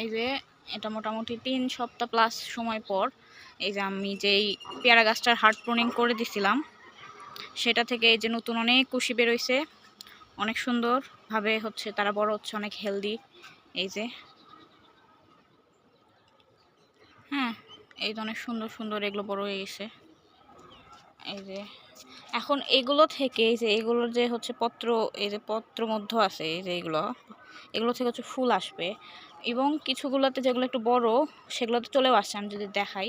এই যে, এটা মোটামুটি তিন সপ্তাহ প্লাস সময় পর এই যে আমি যেই পেয়ারা গাছটার হার্ট প্রুনিং করে দিছিলাম, সেটা থেকে এই যে নতুন অনেক কুশি বেরোইছে। অনেক সুন্দরভাবে হচ্ছে তারা বড় হচ্ছে, অনেক হেলদি এই যে হ্যাঁ এই যে অনেক সুন্দর সুন্দর এগুলো বড় হয়ে গেছে। এই যে, এখন এগুলো থেকে এই যে এগুলোর যে হচ্ছে পত্র, এই যে পত্র মধ্য আছে এই যে এগুলো এগুলো থেকে হচ্ছে ফুল আসবে। এবং কিছুগুলোতে যেগুলো একটু বড়, সেগুলোতে চলেও আসছে, আমি যদি দেখাই।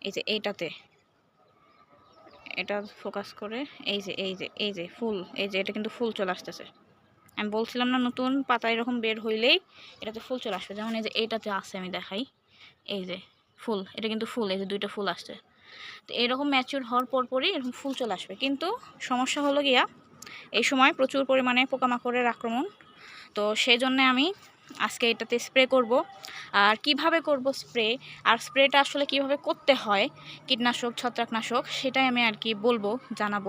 এই যে এইটাতে। এটা ফোকাস করে। এই যে এই যে এই যে ফুল। এই যে, এটা কিন্তু ফুল চলে আসতেছে। আমি বলছিলাম না নতুন পাতা এরকম বের হইলেই এটাতে ফুল চলে আসবে। যেমন এই যে এইটাতে আছে, আমি দেখাই। এই যে ফুল, এটা কিন্তু ফুল, এই যে দুইটা ফুল আসছে। তো এরকম ম্যাচিউর হওয়ার পরপরই এরকম ফুল চলে আসবে। কিন্তু সমস্যা হলো গিয়া, এই সময় প্রচুর পরিমাণে পোকামাকড়ের আক্রমণ তো সেই জন্যে আমি আজকে এটাতে স্প্রে করব। আর কীভাবে করব স্প্রে? আর স্প্রেটা আসলে কীভাবে করতে হয়? কীটনাশক, ছত্রাকনাশক, সেটাই আমি আর কি বলব, জানাব।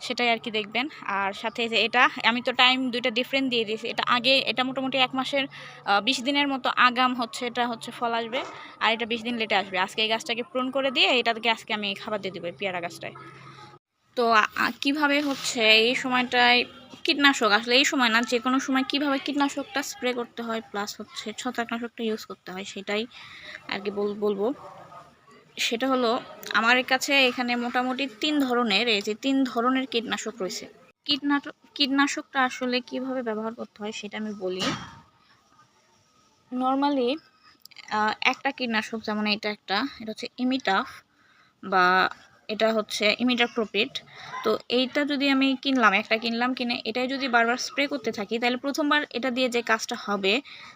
সেটাই আর কি দেখবেন। আর সাথে যে এটা, আমি তো টাইম দুইটা ডিফারেন্ট দিয়ে দিয়েছি। এটা আগে, এটা মোটামুটি এক মাসের বিশ দিনের মতো আগাম হচ্ছে, এটা হচ্ছে ফল আসবে। আর এটা বিশ দিন লেটে আসবে। আজকে এই গাছটাকে পূরণ করে দিয়ে, এটাকে আজকে আমি খাবার দিয়ে দেবো পেয়ারা গাছটায়। তো কীভাবে হচ্ছে এই সময়টায় কীটনাশক? আসলে এই সময় না, যে কোনো সময় কীভাবে কীটনাশকটা স্প্রে করতে হয় প্লাস হচ্ছে ছত্রাকনাশকটা ইউজ করতে হয়, সেটাই আর কি বল- বলব। সেটা হলো, আমার কাছে এখানে মোটামুটি তিন ধরনের, এই যে তিন ধরনের কীটনাশক রয়েছে। কীটনাশক কীটনাশকটা আসলে কীভাবে ব্যবহার করতে হয় সেটা আমি বলি। নর্মালি একটা কীটনাশক, যেমন এটা একটা, এটা হচ্ছে ইমিটাফ বা এটা হচ্ছে ইমিটাক্রোপিট তো এইটা যদি আমি কিনলাম, একটা কিনলাম কিনে এটাই যদি বারবার স্প্রে করতে থাকি, তাহলে প্রথমবার এটা দিয়ে যে কাজটা হবে,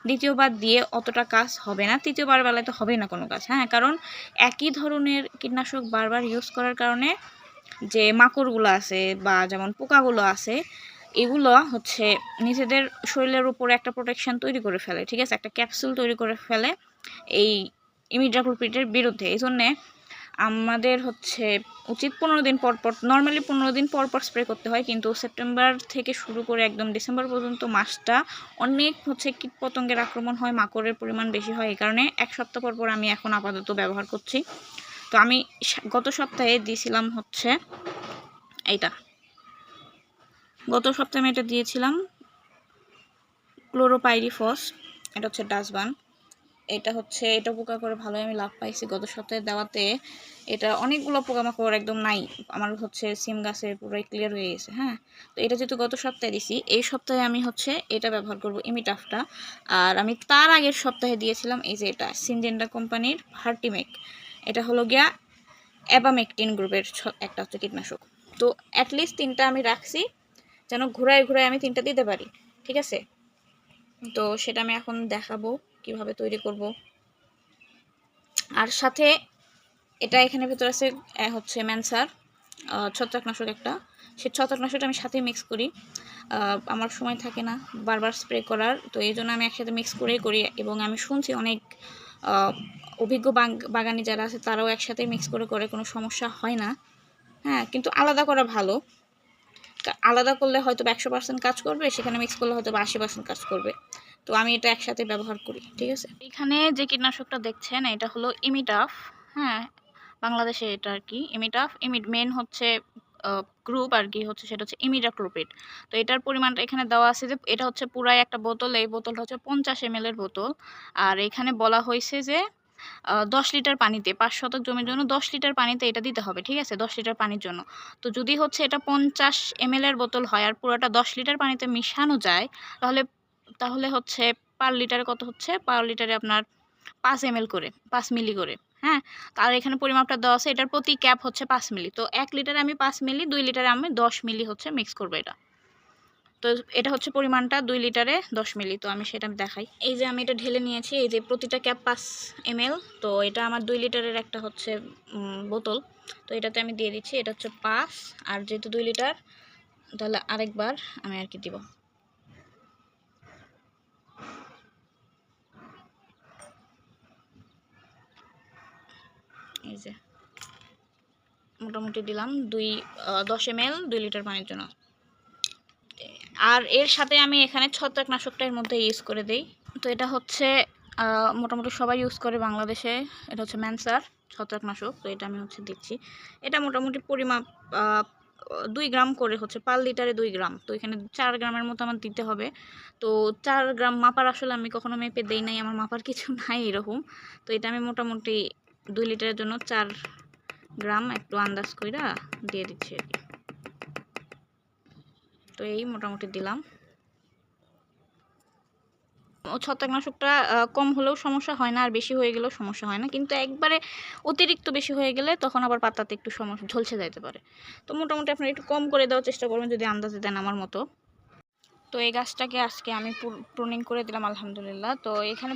দ্বিতীয়বার দিয়ে অতটা কাজ হবে না, তৃতীয়বার বেলায় তো হবেই না কোনো কাজ হ্যাঁ? কারণ একই ধরনের কীটনাশক বারবার ইউজ করার কারণে যে মাকড়গুলো আছে বা যেমন পোকাগুলো আছে, এগুলো হচ্ছে নিজেদের শরীরের উপরে একটা প্রোটেকশন তৈরি করে ফেলে, ঠিক আছে? একটা ক্যাপসুল তৈরি করে ফেলে এই ইমিডাক্লোপিটের বিরুদ্ধে। এই জন্যে আমাদের হচ্ছে উচিত পনেরো দিন পর পর নর্মালি পনেরো দিন পর পর স্প্রে করতে হয়, কিন্তু সেপ্টেম্বর থেকে শুরু করে একদম ডিসেম্বর পর্যন্ত মাসটা অনেক হচ্ছে কীট পতঙ্গের আক্রমণ হয়, মাকড়ের পরিমাণ বেশি হয়, এই কারণে এক সপ্তাহ পর পর আমি এখন আপাতত ব্যবহার করছি। তো আমি গত সপ্তাহে দিয়েছিলাম হচ্ছে এইটা। গত সপ্তাহে আমি এটা দিয়েছিলাম ক্লোরোপাইরিফস এটা হচ্ছে ডাসবান এটা হচ্ছে, এটা পোকা করে ভালোই আমি লাভ পাইছি গত সপ্তাহে দেওয়াতে। এটা অনেকগুলো পোকামাকড় একদম নাই, আমার হচ্ছে সিম গাছে পুরোই ক্লিয়ার হয়ে গেছে হ্যাঁ? তো এটা যেহেতু গত সপ্তাহে দিছি, এই সপ্তাহে আমি হচ্ছে এটা ব্যবহার করব ইমিটাফটা আর আমি তার আগের সপ্তাহে দিয়েছিলাম এই যে এটা সিনজেন্ডা কোম্পানির ভার্টিমেক এটা হলো গিয়া অ্যাবামেকটিন গ্রুপের একটা হচ্ছে কীটনাশক। তো অ্যাটলিস্ট তিনটা আমি রাখছি, যেন ঘুরায় ঘুরায় আমি তিনটা দিতে পারি, ঠিক আছে? তো সেটা আমি এখন দেখাবো। কীভাবে তৈরি করব। আর সাথে এটা এখানে ভেতর আছে হচ্ছে ম্যানসার ছত্রাকনাশক একটা। সে ছত্রাকনাশকটা আমি সাথে মিক্স করি। আমার সময় থাকে না বারবার স্প্রে করার, তো এই জন্য আমি একসাথে মিক্স করেই করি এবং আমি শুনছি অনেক অভিজ্ঞ বাগ- বাগানি যারা আছে তারাও একসাথে মিক্স করে করে, কোনো সমস্যা হয় না। হ্যাঁ কিন্তু আলাদা করা ভালো। আলাদা করলে হয়তো একশো পার্সেন্ট কাজ করবে, সেখানে মিক্স করলে হয়তো বা আশি পার্সেন্ট কাজ করবে। তো আমি এটা একসাথে ব্যবহার করি, ঠিক আছে? এখানে যে কীটনাশকটা দেখছেন, এটা হলো ইমিটাফ হ্যাঁ? বাংলাদেশে এটা আর কি ইমিটাফ ইমিড মেন হচ্ছে গ্রুপ আর কি, হচ্ছে সেটা হচ্ছে ইমিডাক্লোপিড তো এটার পরিমাণটা এখানে দেওয়া আছে যে, এটা হচ্ছে পুরাই একটা বোতল, এই বোতলটা হচ্ছে পঞ্চাশ এম এর বোতল। আর এখানে বলা হয়েছে যে দশ লিটার পানিতে, পাঁচ শতক জমির জন্য দশ লিটার পানিতে এটা দিতে হবে, ঠিক আছে? দশ লিটার পানির জন্য। তো যদি হচ্ছে এটা পঞ্চাশ এম এর বোতল হয় আর পুরোটা দশ লিটার পানিতে মিশানো যায়, তাহলে তাহলে হচ্ছে পার লিটারে কত হচ্ছে? পার লিটারে আপনার পাঁচ এম করে, পাঁচ মিলি করে হ্যাঁ? আর এখানে পরিমাপটা দেওয়া আছে, এটার প্রতি ক্যাপ হচ্ছে পাঁচ মিলি। তো এক লিটারে আমি পাঁচ মিলি, দুই লিটারে আমি দশ মিলি হচ্ছে মিক্স করব এটা। তো এটা হচ্ছে পরিমাণটা দুই লিটারে দশ মিলি, তো আমি সেটা দেখাই। এই যে আমি এটা ঢেলে নিয়েছি, এই যে প্রতিটা ক্যাপ পাঁচ এম তো এটা আমার দুই লিটারের একটা হচ্ছে বোতল। তো এটাতে আমি দিয়ে দিচ্ছি, এটা হচ্ছে পাঁচ, আর যেহেতু দুই লিটার, তাহলে আরেকবার আমি আর কি দিব। মোটামুটি দিলাম দুই দশ এম এল দুই লিটার পানির জন্য। আর এর সাথে আমি এখানে ছত্রাকনাশকটা এর মধ্যে ইউজ করে দিই। তো এটা হচ্ছে মোটামুটি সবাই ইউজ করে বাংলাদেশে। এটা হচ্ছে ম্যানসার ছত্রাকনাশক, তো এটা আমি হচ্ছে দিচ্ছি। এটা মোটামুটি পরিমাপ দুই গ্রাম করে হচ্ছে, পার লিটারে দুই গ্রাম। তো এখানে চার গ্রামের মতো আমার দিতে হবে। তো চার গ্রাম মাপার আসলে আমি কখনো মেপে দেই নাই, আমার মাপার কিছু নাই এরকম। তো এটা আমি মোটামুটি দুই লিটারের জন্য চার গ্রাম একটু আন্দাজ কইরা দিয়ে দিচ্ছি আর কি। তো এই মোটামুটি দিলাম। ছত্রাকনাশকটা কম হলেও সমস্যা হয় না, আর বেশি হয়ে গেলেও সমস্যা হয় না। কিন্তু একবারে অতিরিক্ত বেশি হয়ে গেলে তখন আবার পাতাতে একটু সমস্যা, ঝলসে যাইতে পারে। তো মোটামুটি আপনারা একটু কম করে দেওয়ার চেষ্টা করবেন যদি আন্দাজে দেন আমার মতো। তো এই গাছটাকে আজকে আমি প্রুনিং করে দিলাম, আলহামদুলিল্লাহ। তো এখানে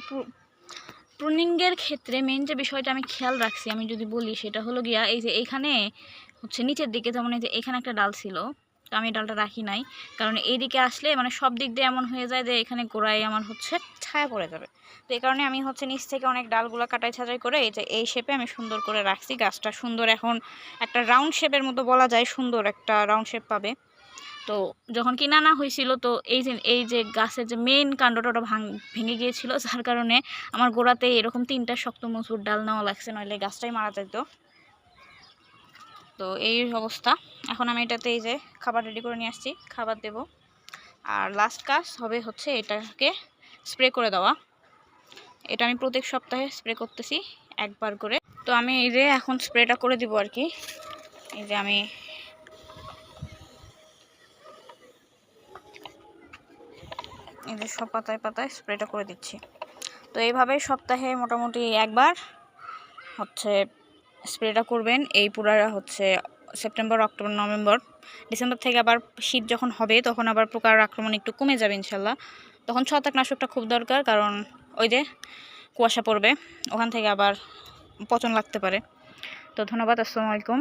প্রুনিংয়ের ক্ষেত্রে মেন যে বিষয়টা আমি খেয়াল রাখছি, আমি যদি বলি সেটা হলো গিয়া, এই যে এখানে হচ্ছে নিচের দিকে যেমন এই যে এখানে একটা ডাল ছিল, তো আমি ডালটা রাখি নাই। কারণ এইদিকে আসলে মানে সব দিক দিয়ে এমন হয়ে যায় যে এখানে গোড়ায় আমার হচ্ছে ছায়া পড়ে যাবে। তো এই কারণে আমি হচ্ছে নিচ থেকে অনেক ডালগুলো কাটাই ছাটাই করে এই যে এই শেপে আমি সুন্দর করে রাখছি। গাছটা সুন্দর এখন একটা রাউন্ড শেপের মতো বলা যায়, সুন্দর একটা রাউন্ড শেপ পাবে। তো যখন কিনা না হয়েছিল, তো এই যে এই যে গাছের যে মেন কাণ্ডটা ওটা ভাঙ, ভেঙে গিয়েছিল। যার কারণে আমার গোড়াতে এরকম তিনটা শক্ত মজবুত ডাল নেওয়া লাগছে, নইলে গাছটাই মারা যেত তো এই অবস্থা। এখন আমি এটাতে এই যে খাবার রেডি করে নিয়ে আসছি, খাবার দেব। আর লাস্ট কাজ হবে হচ্ছে এটাকে স্প্রে করে দেওয়া। এটা আমি প্রত্যেক সপ্তাহে স্প্রে করতেছি, একবার করে। তো আমি এই যে এখন স্প্রেটা করে দিব আর কি। এই যে আমি যে সব পাতায় পাতায় স্প্রেটা করে দিচ্ছি। তো এইভাবে সপ্তাহে মোটামুটি একবার হচ্ছে স্প্রেটা করবেন। এই পুরা হচ্ছে সেপ্টেম্বর, অক্টোবর, নভেম্বর। ডিসেম্বর থেকে আবার শীত যখন হবে, তখন আবার পোকার আক্রমণ একটু কমে যাবে ইনশাল্লাহ। তখন ছত্রাকনাশকটা খুব দরকার, কারণ ওই যে কুয়াশা পড়বে, ওখান থেকে আবার পচন লাগতে পারে। তো ধন্যবাদ, আসসালামু আলাইকুম।